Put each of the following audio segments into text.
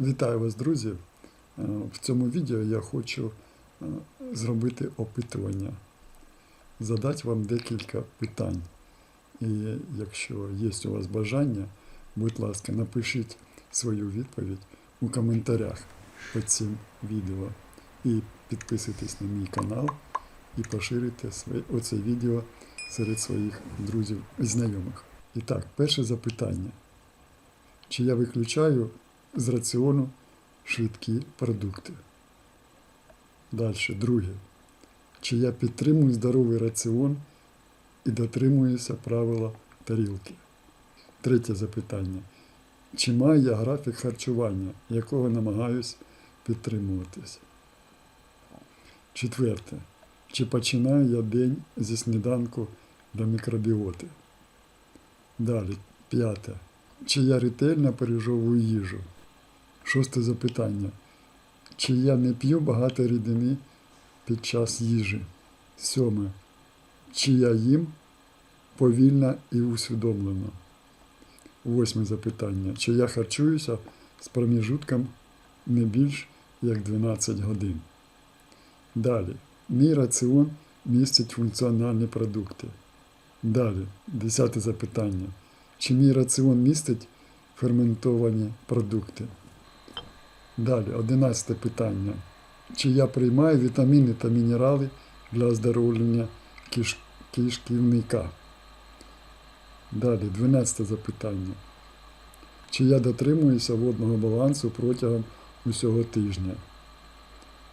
Вітаю вас, друзі! Е, В цьому відео я хочу е, зробити опитування, задати вам декілька питань. І якщо є у вас бажання, будь ласка, напишіть свою відповідь у коментарях під цим відео. І підписуйтесь на мій канал і поширюйте оце відео серед своїх друзів і знайомих. І так, перше запитання. Чи я виключаю з раціону швидкі продукти? Далі, друге. Чи я підтримую здоровий раціон і дотримуюся правила тарілки? Третє запитання. Чи маю я графік харчування, якого намагаюсь підтримуватись? Четверте. Чи починаю я день зі сніданку для мікробіоти? Далі, п'яте. Чи я ретельно пережовую їжу? Шосте запитання. Чи я не п'ю багато рідини під час їжі? Сьоме. Чи я їм повільно і усвідомлено? Восьме запитання. Чи я харчуюся з проміжутком не більш як 12 годин? Далі. Мій раціон містить функціональні продукти. Далі. Десяте запитання. Чи мій раціон містить ферментовані продукти? Далі, одинадцяте питання. Чи я приймаю вітаміни та мінерали для оздоровлення киш... кишківника? Далі, дванадцяте запитання. Чи я дотримуюся водного балансу протягом усього тижня?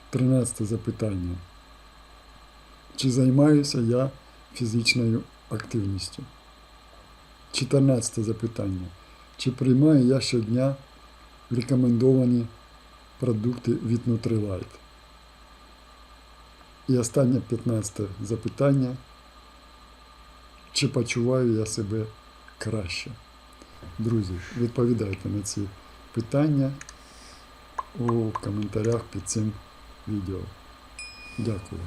Тринадцяте запитання. Чи займаюся я фізичною активністю? 14 запитання. Чи приймаю я щодня рекомендовані продукти від Nutrilite? І останнє 15 запитання. Чи почуваю я себе краще? Друзі, відповідайте на ці питання у коментарях під цим відео. Дякую.